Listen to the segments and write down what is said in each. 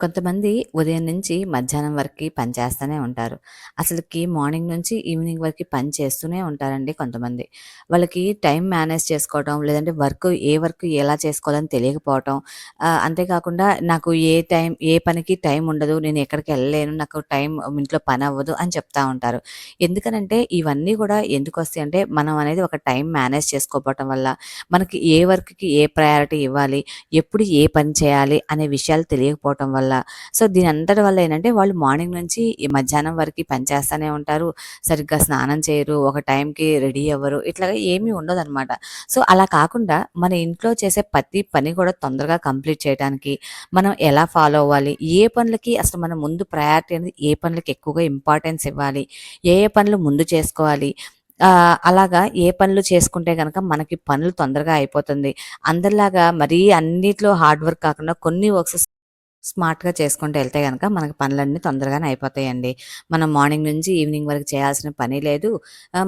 కొంతమంది ఉదయం నుంచి మధ్యాహ్నం వరకు పని చేస్తూనే ఉంటారు. అసలుకి మార్నింగ్ నుంచి ఈవినింగ్ వరకు పని చేస్తూనే ఉంటారండి కొంతమంది. వాళ్ళకి టైం మేనేజ్ చేసుకోవటం, లేదంటే వర్క్ ఏ వర్క్ ఎలా చేసుకోవాలని తెలియకపోవటం, అంతేకాకుండా నాకు ఏ టైం ఏ పనికి టైం ఉండదు. నేను ఎక్కడికి వెళ్ళలేను నాకు టైం ఇంట్లో పని అవ్వదు అని చెప్తా ఉంటారు. ఎందుకనంటే ఇవన్నీ కూడా ఎందుకు వస్తాయి అంటే మనం అనేది ఒక టైం మేనేజ్ చేసుకోవటం వల్ల, మనకి ఏ వర్క్‌కి ఏ ప్రయారిటీ ఇవ్వాలి, ఎప్పుడు ఏ పని చేయాలి అనే విషయాలు తెలియకపోవటం వల్ల సో దీని అంతటి వల్ల ఏంటంటే వాళ్ళు మార్నింగ్ నుంచి ఈ మధ్యాహ్నం వరకు పని చేస్తూనే ఉంటారు. సరిగ్గా స్నానం చేయరు. ఒక టైంకి రెడీ అవ్వరు. ఇట్లా ఏమీ ఉండదనమాట. సో అలా కాకుండా మన ఇంట్లో చేసే ప్రతి పని కూడా తొందరగా కంప్లీట్ చేయడానికి మనం ఎలా ఫాలో అవ్వాలి? ఏ పనులకి అసలు మనం ముందు ప్రయారిటీ అనేది ఏ పనులకి ఎక్కువగా ఇంపార్టెన్స్ ఇవ్వాలి? ఏ ఏ పనులు ముందు చేసుకోవాలి? అలాగా ఏ పనులు చేసుకుంటే కనుక మనకి పనులు తొందరగా అయిపోతుంది. అందరిలాగా మరీ అన్నిట్లో హార్డ్ వర్క్ కాకుండా కొన్ని వర్క్స్ స్మార్ట్‌గా చేసుకుంటూ వెళ్తే కనుక మనకి పనులన్నీ తొందరగానే అయిపోతాయండి. మనం మార్నింగ్ నుంచి ఈవినింగ్ వరకు చేయాల్సిన పని లేదు.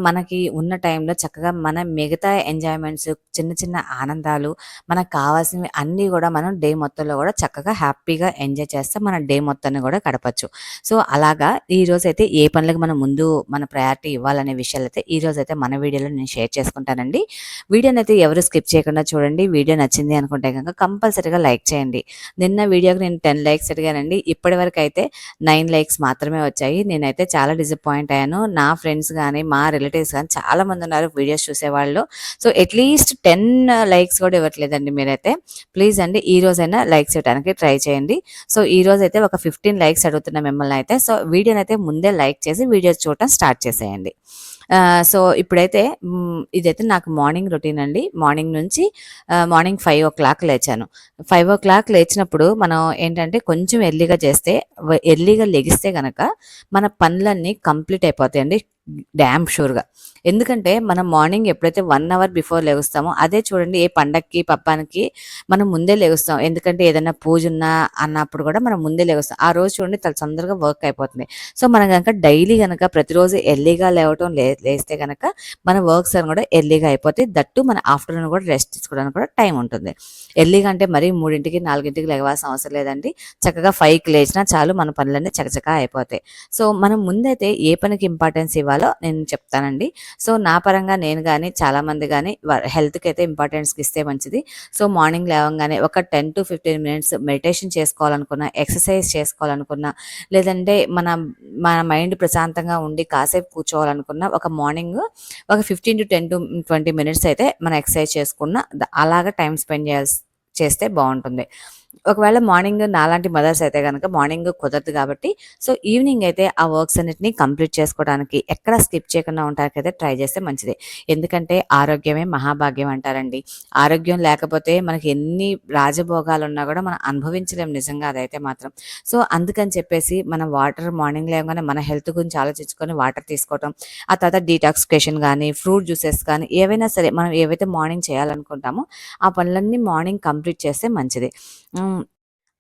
మనకి ఉన్న టైంలో చక్కగా మన మిగతా ఎంజాయ్‌మెంట్స్ చిన్న చిన్న ఆనందాలు మనకు కావాల్సినవి అన్నీ కూడా మనం డే మొత్తంలో కూడా చక్కగా హ్యాపీగా ఎంజాయ్ చేస్తే మన డే మొత్తాన్ని కూడా గడపచ్చు సో, అలాగా ఈరోజైతే ఏ పనులకు మనం ముందు మన ప్రయారిటీ ఇవ్వాలనే విషయాలైతే అయితే మన వీడియోలో నేను షేర్ చేసుకుంటానండి. వీడియోని అయితే ఎవరు స్కిప్ చేయకుండా చూడండి. వీడియో నచ్చింది అనుకుంటే కనుక కంపల్సరీగా లైక్ చేయండి. నిన్న వీడియోకి నేను 10 లైక్స్ అడిగానండి. ఇప్పటి వరకు అయితే నైన్ లైక్స్ మాత్రమే వచ్చాయి. నేనైతే చాలా డిసప్పాయింట్ అయ్యాను. నా ఫ్రెండ్స్ కానీ మా రిలేటివ్స్ గాని చాలామంది ఉన్నారు వీడియోస్ చూసేవాళ్ళు. సో, అట్‌లీస్ట్ 10 లైక్స్ కూడా ఇవ్వట్లేదండి మీరైతే. ప్లీజ్ అండి ఈ రోజైనా లైక్స్ ఇవ్వడానికి ట్రై చేయండి. సో, ఈ రోజు అయితే ఒక 15 లైక్స్ అడుగుతున్నా మిమ్మల్నయితే. సో, వీడియోనైతే ముందే లైక్ చేసి వీడియో చూడటం స్టార్ట్ చేసేయండి. సో, ఇప్పుడైతే ఇదైతే నాకు మార్నింగ్ రొటీన్ అండి. మార్నింగ్ నుంచి మార్నింగ్ ఫైవ్ ఓ క్లాక్ లేచాను. 5:00 లేచినప్పుడు మనం ఏంటంటే కొంచెం ఎర్లీగా చేస్తే ఎర్లీగా లెగిస్తే కనుక మన పనులన్నీ కంప్లీట్ అయిపోతాయండి. డ్యామ్ షూర్‌గా. ఎందుకంటే మనం మార్నింగ్ ఎప్పుడైతే వన్ అవర్ బిఫోర్ లేగుస్తామో అదే చూడండి ఏ పండక్కి, పప్పానికి మనం ముందే లేగుస్తాం ఎందుకంటే ఏదైనా పూజ ఉన్నా అన్నప్పుడు కూడా మనం ముందే లేగుస్తాం ఆ రోజు చూడండి చాలా తొందరగా వర్క్ అయిపోతుంది. సో, మనం గనక డైలీ కనుక ప్రతిరోజు ఎర్లీగా లేవటం లే లేస్తే కనుక మన వర్క్స్ అని కూడా ఎర్లీగా అయిపోతాయి. దట్టు మన ఆఫ్టర్‌నూన్ కూడా రెస్ట్ తీసుకోవడానికి కూడా టైం ఉంటుంది. ఎర్లీగా అంటే మరీ మూడింటికి నాలుగింటికి లేవాల్సిన అవసరం లేదండి. చక్కగా ఫైవ్కి లేచినా చాలు మన పనులన్నీ చకచకా అయిపోతాయి. సో, మనం ముందైతే ఏ పనికి ఇంపార్టెన్స్ ఇవ్వాలి నేను చెప్తానండి. సో, నా పరంగా నేను కానీ చాలామంది కానీ హెల్త్కి అయితే ఇంపార్టెన్స్ ఇస్తే మంచిది. సో, మార్నింగ్ లేవగానే ఒక 10-15 మినిట్స్ మెడిటేషన్ చేసుకోవాలనుకున్నా, ఎక్సర్సైజ్ చేసుకోవాలనుకున్నా, లేదంటే మన మన మైండ్ ప్రశాంతంగా ఉండి కాసేపు కూర్చోవాలనుకున్నా ఒక మార్నింగ్ ఒక 15-10-20 మినిట్స్ అయితే మనం ఎక్సర్సైజ్ చేసుకున్న అలాగ అలాగా స్పెండ్ చేయాల్సి చేస్తే బాగుంటుంది ఒకవేళ మార్నింగ్ నాలాంటి మదర్స్ అయితే కనుక మార్నింగ్ కుదరదు కాబట్టి సో, ఈవినింగ్ అయితే ఆ వర్క్స్ అన్నిటిని కంప్లీట్ చేసుకోవడానికి ఎక్కడ స్కిప్ చేయకుండా ఉంటారకైతే ట్రై చేస్తే మంచిది. ఎందుకంటే ఆరోగ్యమే మహాభాగ్యం అంటారండి. ఆరోగ్యం లేకపోతే మనకి ఎన్ని రాజభోగాలున్నా కూడా మనం అనుభవించలేం నిజంగా అదైతే మాత్రం. సో, అందుకని చెప్పేసి మనం వాటర్ మార్నింగ్ లేవగానే మన హెల్త్ గురించి ఆలోచించుకొని వాటర్ తీసుకోవటం, ఆ తర్వాత డీటాక్సిఫికేషన్ కానీ ఫ్రూట్ జ్యూసెస్ కానీ ఏవైనా సరే మనం ఏవైతే మార్నింగ్ చేయాలనుకుంటామో ఆ పనులన్నీ మార్నింగ్ కంప్లీట్ చేస్తే మంచిది. హ్మ్.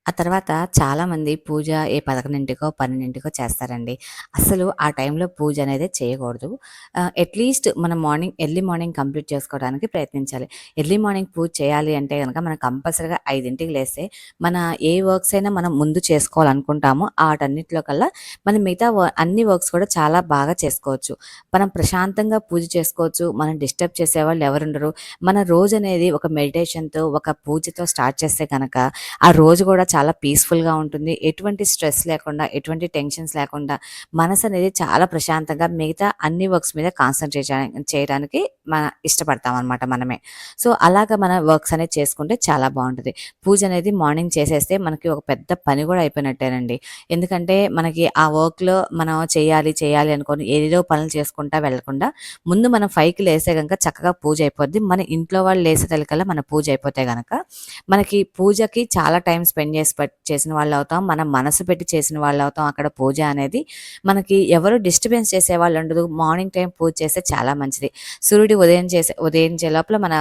ఆ తర్వాత చాలామంది పూజ ఏ 11కో, 12కో చేస్తారండి. అసలు ఆ టైంలో పూజ అనేది చేయకూడదు. అట్‌లీస్ట్ మనం మార్నింగ్ ఎర్లీ మార్నింగ్ కంప్లీట్ చేసుకోవడానికి ప్రయత్నించాలి. ఎర్లీ మార్నింగ్ పూజ చేయాలి అంటే కనుక మనం కంపల్సరీగా ఐదింటికి లేస్తే మన ఏ వర్క్స్ అయినా మనం ముందు చేసుకోవాలనుకుంటామో ఆటన్నిటిలో కల్లా మనం మిగతా అన్ని వర్క్స్ కూడా చాలా బాగా చేసుకోవచ్చు. మనం ప్రశాంతంగా పూజ చేసుకోవచ్చు. మనం డిస్టర్బ్ చేసేవాళ్ళు ఎవరుండరు. మన రోజు అనేది ఒక మెడిటేషన్‌తో, ఒక పూజతో స్టార్ట్ చేస్తే కనుక ఆ రోజు కూడా చాలా చాలా పీస్‌ఫుల్‌గా ఉంటుంది. ఎటువంటి స్ట్రెస్ లేకుండా, ఎటువంటి టెన్షన్స్ లేకుండా మనసు అనేది చాలా ప్రశాంతంగా మిగతా అన్ని వర్క్స్ మీద కాన్సన్ట్రేట్ చేయడానికి మన ఇష్టపడతాం అనమాట మనమే. సో, అలాగా మన వర్క్స్ అనేది చేసుకుంటే చాలా బాగుంటుంది పూజ అనేది మార్నింగ్ చేసేస్తే మనకి ఒక పెద్ద పని కూడా అయిపోయినట్టేనండి. ఎందుకంటే మనకి ఆ వర్క్‌లో మనం చేయాలి, చేయాలి అనుకోని ఏదో పనులు చేసుకుంటా వెళ్ళకుండా ముందు మనం ఫైవ్కి లేసే కనుక చక్కగా పూజ అయిపోద్ది. మన ఇంట్లో వాళ్ళు లేసే లేసేసరికల్లా మన పూజ అయిపోతే కనుక మనకి పూజకి చాలా టైం స్పెండ్ చేసి చేసిన వాళ్ళు అవుతాం మనం మనసు పెట్టి చేసిన వాళ్ళు అవుతాం అక్కడ పూజ అనేది. మనకి ఎవరు డిస్టర్బెన్స్ చేసేవాళ్ళు ఉండదు. మార్నింగ్ టైం పూజ చేస్తే చాలా మంచిది. సూర్యుడు ఉదయం చేసే ఉదయించే లోపల మన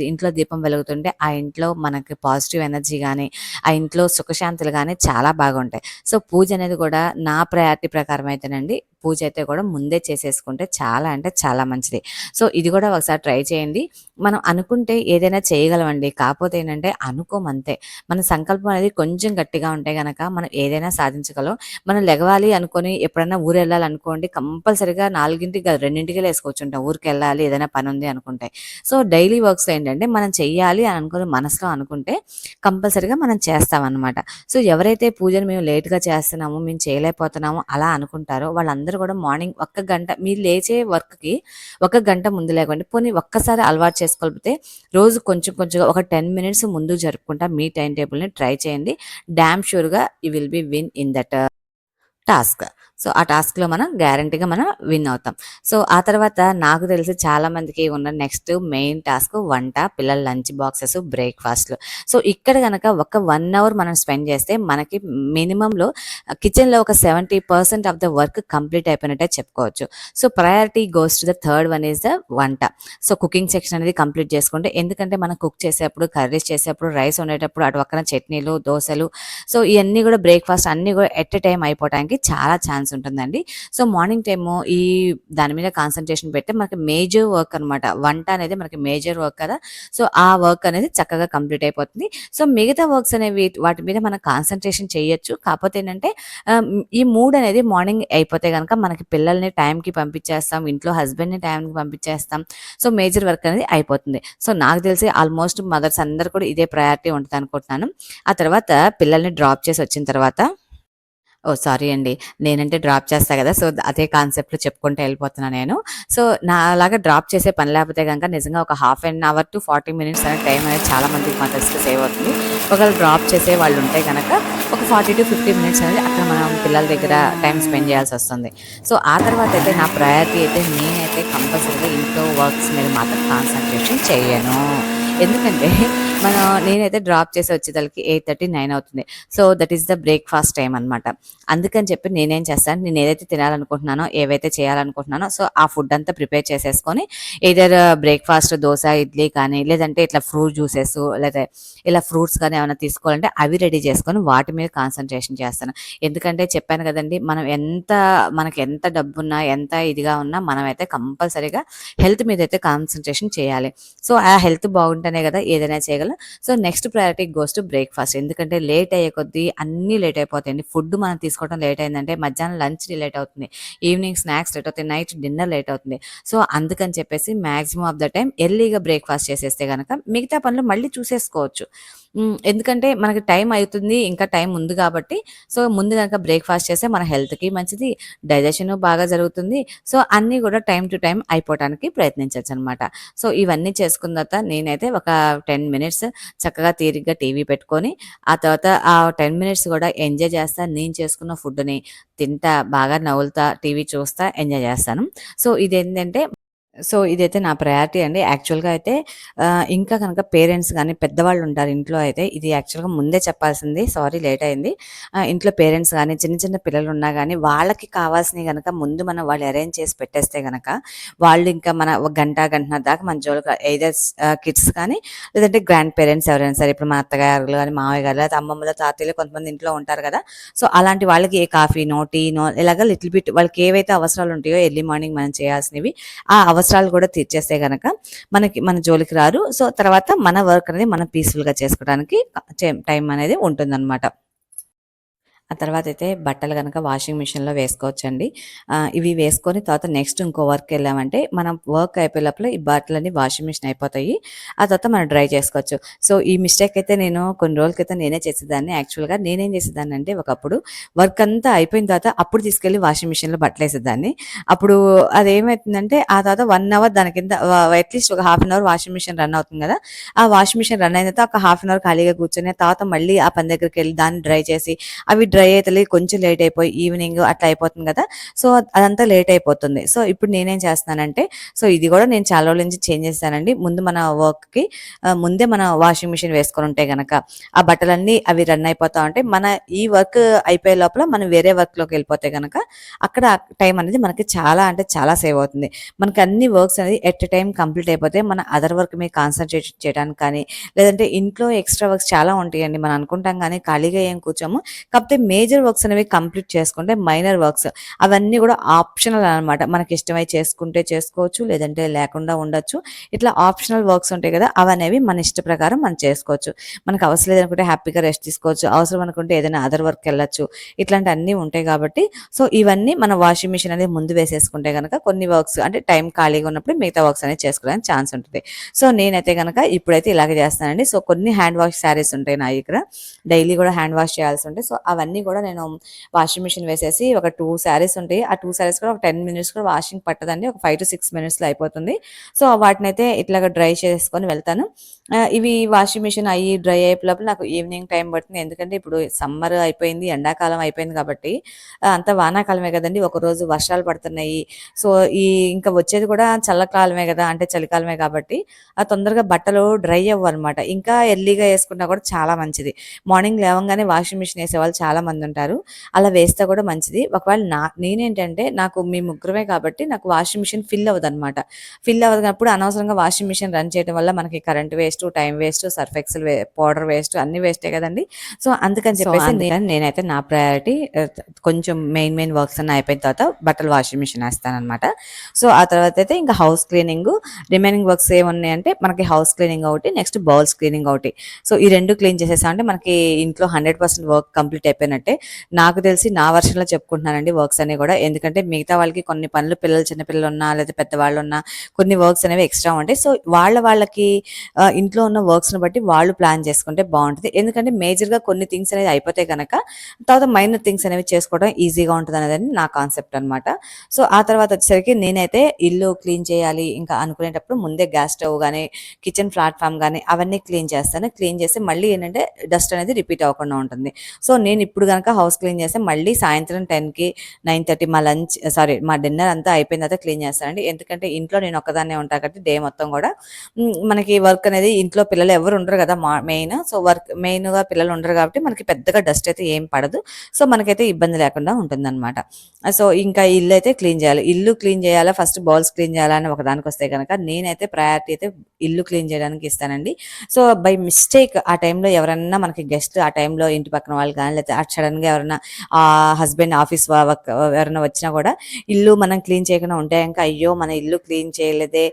ఇంట్లో దీపం వెలుగుతుంటే ఆ ఇంట్లో మనకి పాజిటివ్ ఎనర్జీ కానీ ఆ ఇంట్లో సుఖశాంతులు కానీ చాలా బాగుంటాయి. సో, పూజ అనేది కూడా నా ప్రయారిటీ ప్రకారం అయితేనండి పూజ అయితే కూడా ముందే చేసేసుకుంటే చాలా అంటే చాలా మంచిది. సో ఇది కూడా ఒకసారి ట్రై చేయండి. మనం అనుకుంటే ఏదైనా చేయగలమండి. కాకపోతే ఏంటంటే అనుకోమంతే. మన సంకల్పం అనేది కొంచెం గట్టిగా ఉంటే గనక మనం ఏదైనా సాధించగలం. మనం లెగవాలి అనుకొని ఎప్పుడైనా ఊరు వెళ్ళాలి అనుకోండి కంపల్సరిగా నాలుగింటికి కాదు రెండింటికి వేసుకోవచ్చుంటాం. ఊరికి వెళ్ళాలి ఏదైనా పని ఉంది అనుకుంటే. సో డైలీ వర్క్స్ ఏంటంటే మనం చెయ్యాలి అని అనుకుని మనసులో అనుకుంటే కంపల్సరిగా మనం చేస్తాం సో ఎవరైతే పూజను మేము లేట్గా చేస్తున్నామో మేము చేయలేకపోతున్నామో అలా అనుకుంటారో వాళ్ళందరూ కూడా మార్నింగ్ ఒక్క గంట మీరు లేచే వర్క్కి ఒక గంట ముందు లేకుండా పోనీ ఒక్కసారి అలవాటు చేసుకోకపోతే రోజు కొంచెం కొంచెంగా ఒక టెన్ మినిట్స్ ముందు జరుపుకుంటా మీ టైం టేబుల్ని ట్రై చేయండి. Damn షూర్గా you will be win in that uh, task. So ఆ టాస్క్లో మనం గ్యారంటీగా మనం విన్ అవుతాం. సో ఆ తర్వాత నాకు తెలిసి చాలా మందికి ఉన్న నెక్స్ట్ మెయిన్ టాస్క్ వంట పిల్లల లంచ్ బాక్సెస్ బ్రేక్ఫాస్ట్లు. సో ఇక్కడ కనుక ఒక వన్ అవర్ మనం స్పెండ్ చేస్తే మనకి మినిమంలో కిచెన్లో ఒక seventy percent of the work complete అయిపోయినట్టే చెప్పుకోవచ్చు. So priority goes to the third one is the వంట. సో కుకింగ్ సెక్షన్ అనేది కంప్లీట్ చేసుకుంటే ఎందుకంటే మనం కుక్ చేసేప్పుడు కర్రీస్ చేసేప్పుడు రైస్ వండేటప్పుడు అటు పక్కన చట్నీలు దోశలు. సో ఇవన్నీ కూడా బ్రేక్ఫాస్ట్ అన్నీ కూడా ఎట్ ఎ టైం అయిపోవడానికి చాలా ఛాన్స్ ఉంటుందండి. సో మార్నింగ్ టైము ఈ దాని మీద కాన్సన్ట్రేషన్ పెడితే మనకి మేజర్ వర్క్ అనమాట వంట అనేది మనకి మేజర్ వర్క్ కదా. సో ఆ వర్క్ అనేది చక్కగా కంప్లీట్ అయిపోతుంది. సో మిగతా వర్క్స్ అనేవి వాటి మీద మనం కాన్సన్ట్రేషన్ చేయొచ్చు. కాకపోతే ఏంటంటే ఈ మూడ్ అనేది మార్నింగ్ అయిపోతే కనుక మనకి పిల్లల్ని టైంకి పంపించేస్తాం. ఇంట్లో హస్బెండ్ని టైంకి పంపించేస్తాం. సో మేజర్ వర్క్ అనేది అయిపోతుంది. సో నాకు తెలిసి ఆల్మోస్ట్ మదర్స్ అందరు కూడా ఇదే ప్రయారిటీ ఉంటుంది అనుకుంటున్నాను ఆ తర్వాత పిల్లల్ని డ్రాప్ చేసి వచ్చిన తర్వాత ఓ సారీ అండి. నేనంటే డ్రాప్ చేస్తా కదా సో అదే కాన్సెప్ట్లో చెప్పుకుంటూ వెళ్ళిపోతున్నా నేను. సో నా అలాగా డ్రాప్ చేసే పని లేకపోతే కనుక నిజంగా ఒక half an hour to forty minutes అనే టైం అనేది చాలా మందికి మదర్స్కి సేవ్ అవుతుంది. ఒకవేళ డ్రాప్ చేసే వాళ్ళు ఉంటే కనుక ఒక ఫార్టీ టు ఫిఫ్టీ మినిట్స్ అనేది అక్కడ మనం పిల్లల దగ్గర టైం స్పెండ్ చేయాల్సి వస్తుంది. సో ఆ తర్వాత అయితే నా ప్రయారిటీ అయితే నేనైతే కంపల్సరీగా ఇంట్లో వర్క్స్ మీద మాత్రం కాన్సన్ట్రేషన్ చేయను. ఎందుకంటే మనం నేనైతే డ్రాప్ చేసి వచ్చేసరికి ఎయిట్ థర్టీ నైన్ అవుతుంది. So that is the breakfast time అనమాట అందుకని చెప్పి నేనేం చేస్తాను నేను ఏదైతే తినాలనుకుంటున్నానో ఏవైతే చేయాలనుకుంటున్నానో సో ఆ ఫుడ్ అంతా ప్రిపేర్ చేసేసుకొని either breakfast uh, dosa idli కానీ లేదంటే ఇట్లా ఫ్రూట్ జ్యూసెస్ లేదా ఇలా ఫ్రూట్స్ కానీ ఏమైనా తీసుకోవాలంటే అవి రెడీ చేసుకొని వాటి మీద కాన్సన్ట్రేషన్ చేస్తాను. ఎందుకంటే చెప్పాను కదండి మనం ఎంత మనకి ఎంత డబ్బున్నా ఎంత ఇదిగా ఉన్నా మనం అయితే కంపల్సరీగా హెల్త్ మీద అయితే కాన్సన్ట్రేషన్ చేయాలి. సో ఆ హెల్త్ బాగుంటేనే కదా ఏదైనా చేయగలం. So next priority goes to breakfast ఎందుకంటే లేట్ అయ్యే కొద్దీ అన్నీ లేట్ అయిపోతాయండి. ఫుడ్ మనం తీసుకోవడం లేట్ అయిందంటే మధ్యాహ్నం లంచ్ లేట్ అవుతుంది. ఈవినింగ్ స్నాక్స్ లేట్ అవుతాయి. నైట్ డిన్నర్ లేట్ అవుతుంది. సో అందుకని చెప్పేసి మ్యాక్సిమం ఆఫ్ ద టైం ఎర్లీగా బ్రేక్ఫాస్ట్ చేసేస్తే కనుక మిగతా పనులు మళ్ళీ చూసేసుకోవచ్చు. ఎందుకంటే మనకి టైం అవుతుంది ఇంకా టైం ఉంది కాబట్టి సో ముందు కనుక బ్రేక్ఫాస్ట్ చేస్తే మన హెల్త్కి మంచిది డైజెషన్ బాగా జరుగుతుంది. సో అన్నీ కూడా టైం టు టైం అయిపోవడానికి ప్రయత్నించవచ్చు అనమాట సో ఇవన్నీ చేసుకున్న తర్వాత నేనైతే ఒక టెన్ మినిట్స్ చక్కగా తీరిగ్గా టీవీ పెట్టుకొని ఆ తర్వాత ఆ టెన్ మినిట్స్ కూడా ఎంజాయ్ చేస్తా నేను చేసుకున్న ఫుడ్ని తింటా బాగా నవ్వులుతా టీవీ చూస్తా ఎంజాయ్ చేస్తాను. సో ఇదేంటంటే సో ఇదైతే నా ప్రయారిటీ అండి. యాక్చువల్గా అయితే ఇంకా కనుక పేరెంట్స్ కానీ పెద్దవాళ్ళు ఉంటారు ఇంట్లో అయితే ఇది యాక్చువల్గా ముందే చెప్పాల్సింది. సారీ లేట్ అయింది. ఇంట్లో పేరెంట్స్ కానీ చిన్న చిన్న పిల్లలు ఉన్నా కానీ వాళ్ళకి కావాల్సినవి కనుక ముందు మనం వాళ్ళు అరేంజ్ చేసి పెట్టేస్తే కనుక వాళ్ళు ఇంకా మన ఒక గంట గంటన్నర దాకా మన జోలికి ఎయిదర్ కిడ్స్ కానీ లేదంటే గ్రాండ్ పేరెంట్స్ ఎవరైనా సరే ఇప్పుడు మా అత్తగారు కానీ మావయ్య గారు లేదా అమ్మమ్మలు తాతయ్యలు కొంతమంది ఇంట్లో ఉంటారు కదా సో అలాంటి వాళ్ళకి ఏ కాఫీనో టీనో ఇలాగ లిటిల్ బిట్ వాళ్ళకి ఏవైతే అవసరాలు ఉంటాయో ఎర్లీ మార్నింగ్ మనం చేయాల్సినవి ఆ అవసరాలు కూడా తీర్చేస్తే గనక మనకి మన జోలికి రారు. సో తర్వాత మన వర్క్ అనేది మనం పీస్ఫుల్గా చేసుకోవడానికి టైం అనేది ఉంటుందన్నమాట. ఆ తర్వాత అయితే బట్టలు కనుక వాషింగ్ మిషన్లో వేసుకోవచ్చండి. ఇవి వేసుకొని తర్వాత నెక్స్ట్ ఇంకో వర్క్ వెళ్ళామంటే మనం వర్క్ అయిపోయేటప్పుడు ఈ బట్టలన్నీ వాషింగ్ మిషన్ అయిపోతాయి. ఆ తర్వాత మనం డ్రై చేసుకోవచ్చు. సో ఈ మిస్టేక్ అయితే నేను కొన్ని రోజుల క్రితం నేనే చేసేదాన్ని. యాక్చువల్గా నేనేం చేసేదాన్ని అంటే ఒకప్పుడు వర్క్ అంతా అయిపోయిన తర్వాత అప్పుడు తీసుకెళ్ళి వాషింగ్ మిషన్లో బట్టలు వేసేదాన్ని. అప్పుడు అది ఏమవుతుందంటే ఆ తర్వాత వన్ అవర్ దాని కింద అట్లీస్ట్ ఒక half an hour washing machine run అవుతుంది కదా. ఆ వాషింగ్ మిషన్ రన్ అయిన తర్వాత ఒక హాఫ్ అన్ అవర్ ఖాళీగా కూర్చొని తర్వాత మళ్ళీ ఆ పని దగ్గరికి వెళ్ళి దాన్ని డ్రై చేసి అవి డ్రై అయితే కొంచెం లేట్ అయిపోయి ఈవినింగ్ అట్లా అయిపోతుంది కదా. సో అదంతా లేట్ అయిపోతుంది. సో ఇప్పుడు నేనేం చేస్తున్నానంటే సో ఇది కూడా నేను చాలా రోజుల నుంచి చేంజ్ చేస్తానండి. ముందు మన వర్క్కి ముందే మన వాషింగ్ మిషన్ వేసుకొని ఉంటే గనక ఆ బట్టలన్నీ అవి రన్ అయిపోతా ఉంటే మన ఈ వర్క్ అయిపోయే లోపల మనం వేరే వర్క్లోకి వెళ్ళిపోతే గనక అక్కడ టైం అనేది మనకి చాలా అంటే చాలా సేవ్ అవుతుంది. మనకి అన్ని వర్క్స్ అనేది ఎట్ ఎ టైం కంప్లీట్ అయిపోతే మన అదర్ వర్క్ మీద కాన్సన్ట్రేట్ చేయడానికి కానీ లేదంటే ఇంట్లో ఎక్స్ట్రా వర్క్స్ చాలా ఉంటాయండి. మనం అనుకుంటాం కానీ ఖాళీగా ఏం కూర్చోము. కాకపోతే మేజర్ వర్క్స్ అనేవి కంప్లీట్ చేసుకుంటే మైనర్ వర్క్స్. అవన్నీ కూడా ఆప్షనల్ అనమాట మనకి ఇష్టమై చేసుకుంటే చేసుకోవచ్చు లేదంటే లేకుండా ఉండొచ్చు. ఇట్లా ఆప్షనల్ వర్క్స్ ఉంటాయి కదా అవనేవి మన ఇష్ట ప్రకారం మనం చేసుకోవచ్చు. మనకు అవసరం లేదనుకుంటే హ్యాపీగా రెస్ట్ తీసుకోవచ్చు. అవసరం అనుకుంటే ఏదైనా అదర్ వర్క్ వెళ్ళొచ్చు ఇట్లాంటి అన్నీ ఉంటాయి కాబట్టి సో ఇవన్నీ మన వాషింగ్ మిషన్ అనేది ముందు వేసేసుకుంటే కనుక కొన్ని వర్క్స్ అంటే టైం ఖాళీగా ఉన్నప్పుడు మిగతా వర్క్స్ అనేది చేసుకోవడానికి ఛాన్స్ ఉంటుంది. సో నేనైతే కనుక ఇప్పుడైతే ఇలాగే చేస్తానండి. సో కొన్ని హ్యాండ్ వాష్ శారీస్ ఉంటాయి నా దగ్గర. డైలీ కూడా హ్యాండ్ వాష్ చేయాల్సి ఉంటాయి సో అవన్నీ కూడా నేను వాషింగ్ మిషన్ వేసేసి ఒక టూ శారీస్ ఉంటాయి. ఆ టూ శారీస్ కూడా ఒక టెన్ మినిట్స్ కూడా వాషింగ్ పట్టదండి. ఒక ఫైవ్ టు సిక్స్ మినిట్స్లో అయిపోతుంది. సో వాటిని అయితే ఇట్లాగా డ్రై చేసుకొని వెళ్తాను. ఇవి వాషింగ్ మిషన్ అయ్యి డ్రై అయిపోయి లోపల నాకు ఈవినింగ్ టైం పడుతుంది. ఎందుకంటే ఇప్పుడు సమ్మర్ అయిపోయింది ఎండాకాలం అయిపోయింది కాబట్టి అంత వానాకాలమే కదండి. ఒక రోజు వర్షాలు పడుతున్నాయి. సో ఈ ఇంకా వచ్చేది కూడా చల్లకాలమే కదా అంటే చలికాలమే కాబట్టి ఆ తొందరగా బట్టలు డ్రై అవ్వనమాట ఇంకా ఎర్లీగా వేసుకున్నా కూడా చాలా మంచిది. మార్నింగ్ లేవగానే వాషింగ్ మిషన్ వేసేవాళ్ళు చాలా మంది ఉంటారు. అలా వేస్తే కూడా మంచిది. ఒకవేళ నా నేనేంటంటే నాకు మీ ముగ్గురమే కాబట్టి నాకు వాషింగ్ మిషన్ ఫిల్ అవ్వదు అనమాట ఫిల్ అవ్వనప్పుడు అనవసరంగా వాషింగ్ మిషన్ రన్ చేయడం వల్ల మనకి current waste time waste Surf Excel powder waste అన్ని వేస్టే కదండి. సో అందుకని చెప్పేసి నేను నేనైతే నా ప్రయారిటీ కొంచెం మెయిన్ మెయిన్ వర్క్స్ అన్నీ అయిపోయిన తర్వాత బట్టలు వాషింగ్ మిషన్ వేస్తాను అనమాట సో ఆ తర్వాత అయితే ఇంకా హౌస్ క్లీనింగ్ రిమైనింగ్ వర్క్స్ ఏమున్నాయంటే మనకి హౌస్ క్లీనింగ్ ఒకటి నెక్స్ట్ బౌల్స్ క్లీనింగ్ ఒకటి. సో ఈ రెండు క్లీన్ చేసేసామంటే మనకి ఇంట్లో హండ్రెడ్ పర్సెంట్ వర్క్ కంప్లీట్ అయిపోయినట్టే నాకు తెలిసి నా వర్షన్లో చెప్పుకుంటున్నానండి వర్క్స్ అనేవి కూడా. ఎందుకంటే మిగతా వాళ్ళకి కొన్ని పనులు పిల్లలు చిన్నపిల్లలు ఉన్నా లేదా పెద్దవాళ్ళు ఉన్నా కొన్ని వర్క్స్ అనేవి ఎక్స్ట్రా ఉంటాయి. సో వాళ్ళ వాళ్ళకి ఇంట్లో ఉన్న వర్క్స్ని బట్టి వాళ్ళు ప్లాన్ చేసుకుంటే బాగుంటుంది. ఎందుకంటే మేజర్గా కొన్ని థింగ్స్ అనేది అయిపోతే కనుక తర్వాత మైనర్ థింగ్స్ అనేవి చేసుకోవడం ఈజీగా ఉంటుంది అనేది నా కాన్సెప్ట్ అనమాట సో ఆ తర్వాత వచ్చేసరికి నేనైతే ఇల్లు క్లీన్ చేయాలి ఇంకా అనుకునేటప్పుడు ముందే గ్యాస్ స్టవ్ కానీ కిచెన్ ప్లాట్ఫామ్ కానీ అవన్నీ క్లీన్ చేస్తాను. క్లీన్ చేసి మళ్ళీ ఏంటంటే డస్ట్ అనేది రిపీట్ అవ్వకుండా ఉంటుంది. సో నేను ఇప్పుడు కనుక హౌస్ క్లీన్ చేస్తే మళ్ళీ సాయంత్రం టెన్కి నైన్ థర్టీ మా లంచ్ సారీ మా డిన్నర్ అంతా అయిపోయిన తర్వాత క్లీన్ చేస్తానండి. ఎందుకంటే ఇంట్లో నేను ఒక్కదాన్నే ఉంటాను కాబట్టి డే మొత్తం కూడా మనకి వర్క్ అనేది ఇంట్లో పిల్లలు ఎవరు ఉండరు కదా మా మెయిన్. సో వర్క్ మెయిన్గా పిల్లలు ఉండరు కాబట్టి మనకి పెద్దగా డస్ట్ అయితే ఏం పడదు. సో మనకైతే ఇబ్బంది లేకుండా ఉంటుందన్నమాట. సో ఇంకా ఇల్లు అయితే క్లీన్ చేయాలి. ఇల్లు క్లీన్ చేయాలా? ఫస్ట్ బౌల్స్ క్లీన్ చేయాలా అని ఒకదానికి వస్తే కనుక నేనైతే ప్రయారిటీ అయితే ఇల్లు క్లీన్ చేయడానికి ఇస్తానండి. సో బై మిస్టేక్ ఆ టైంలో ఎవరన్నా మనకి గెస్ట్ ఆ టైంలో ఇంటి పక్కన వాళ్ళు కానీ లేకపోతే సడన్గా ఎవరైనా ఆ హస్బెండ్ ఆఫీస్ ఎవరైనా వచ్చినా కూడా ఇల్లు మనం క్లీన్ చేయకుండా ఉంటే ఇంకా అయ్యో మన ఇల్లు క్లీన్ చేయలేదే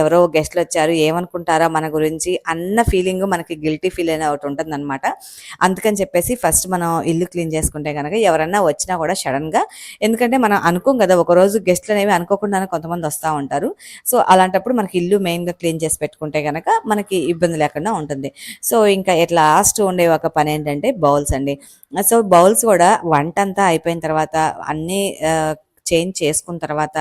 ఎవరో గెస్ట్లు వచ్చారు ఏమనుకుంటారా మన గురించి అన్న ఫీలింగ్ మనకి గిల్టీ ఫీల్ అయిన ఒకటి ఉంటుంది అనమాట అందుకని చెప్పేసి ఫస్ట్ మనం ఇల్లు క్లీన్ చేసుకుంటే కనుక ఎవరన్నా వచ్చినా కూడా సడన్గా ఎందుకంటే మనం అనుకోం కదా ఒక రోజు గెస్ట్లు అనేవి అనుకోకుండానే కొంతమంది వస్తూ ఉంటారు. సో అలాంటప్పుడు మనకి ఇల్లు మెయిన్గా క్లీన్ చేసి పెట్టుకుంటే కనుక మనకి ఇబ్బంది లేకుండా ఉంటుంది. సో ఇంకా ఇట్లా లాస్ట్ ఉండే ఒక పని ఏంటంటే బౌల్స్ అండి. సో బౌల్స్ కూడా వంట అంతా అయిపోయిన తర్వాత అన్నీ చేంజ్ చేసుకున్న తర్వాత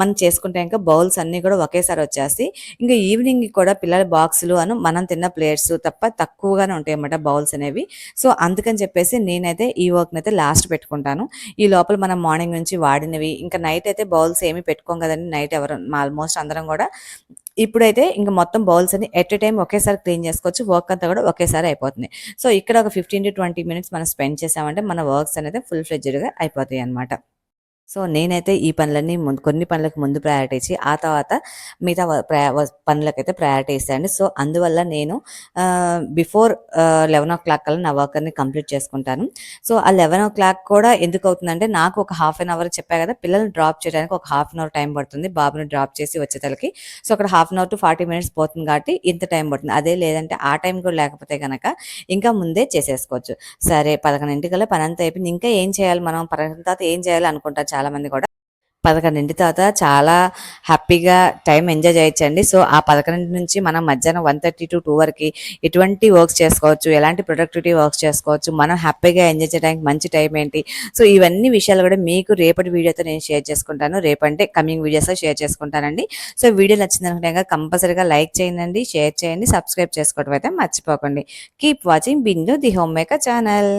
మనం చేసుకుంటే ఇంకా బౌల్స్ అన్నీ కూడా ఒకేసారి వచ్చేసి ఇంకా ఈవినింగ్ కూడా పిల్లల బాక్సులు అను మనం తిన్న ప్లేట్స్ తప్ప తక్కువగానే ఉంటాయి అన్నమాట బౌల్స్ అనేవి. సో అందుకని చెప్పేసి నేనైతే ఈ వర్క్ని అయితే లాస్ట్ పెట్టుకుంటాను. ఈ లోపల మనం మార్నింగ్ నుంచి వాడినవి ఇంకా నైట్ అయితే బౌల్స్ ఏమీ పెట్టుకోం కదండి నైట్ ఎవరు ఆల్మోస్ట్ అందరం కూడా ఇప్పుడైతే ఇంకా మొత్తం బౌల్స్ అని ఎట్ ఎ టైం ఒకేసారి క్లీన్ చేసుకోవచ్చు. వర్క్ అంతా కూడా ఒకేసారి అయిపోతుంది. సో ఇక్కడ ఒక ఫిఫ్టీన్ టు ట్వంటీ మినిట్స్ మనం స్పెండ్ చేసామంటే మన వర్క్స్ అనేది ఫుల్ ఫ్లెడ్జ్డ్గా అయిపోతాయి అనమాట సో నేనైతే ఈ పనులన్నీ ముందు కొన్ని పనులకు ముందు ప్రయారిటీ ఇచ్చి ఆ తర్వాత మిగతా వ- ప్రయా పనులకైతే ప్రయారిటీ ఇస్తాను సో అందువల్ల నేను బిఫోర్ లెవెన్ ఓ క్లాక్ కల్లా నా వర్క్ని కంప్లీట్ చేసుకుంటాను. సో ఆ లెవెన్ ఓ క్లాక్ కూడా ఎందుకు అవుతుందంటే నాకు ఒక హాఫ్ అన్ అవర్ చెప్పా కదా పిల్లల్ని డ్రాప్ చేయడానికి ఒక హాఫ్ అన్ అవర్ టైం పడుతుంది బాబుని డ్రాప్ చేసి వచ్చేతలకి సో అక్కడ half an hour to forty minutes పోతుంది కాబట్టి ఇంత టైం పడుతుంది. అదే లేదంటే ఆ టైం కూడా లేకపోతే కనుక ఇంకా ముందే చేసేసుకోవచ్చు. సరే పదకొండింటికల్లా పని అంతా అయిపోయింది. ఇంకా ఏం చేయాలి మనం? పని తర్వాత ఏం చేయాలి అనుకుంటారు చాలా మంది కూడా. పదకొండింటి తర్వాత చాలా హ్యాపీగా టైం ఎంజాయ్ చేయొచ్చండి. సో ఆ పదకొండింటి నుంచి మనం మధ్యాహ్నం వన్ థర్టీ టు టూ వరకు ఎటువంటి వర్క్స్ చేసుకోవచ్చు ఎలాంటి ప్రొడక్టివిటీ వర్క్స్ చేసుకోవచ్చు మనం హ్యాపీగా ఎంజాయ్ చేయడానికి మంచి టైం ఏంటి? సో ఇవన్నీ విషయాలు కూడా మీకు రేపటి వీడియోతో నేను షేర్ చేసుకుంటాను. రేపంటే కమింగ్ వీడియోస్లో షేర్ చేసుకుంటానండి. సో వీడియో నచ్చింది అనుకుంటే కంపల్సరీగా లైక్ చేయండి షేర్ చేయండి సబ్స్క్రైబ్ చేసుకోవడం అయితే మర్చిపోకండి. Keep watching Bindu the homemaker channel.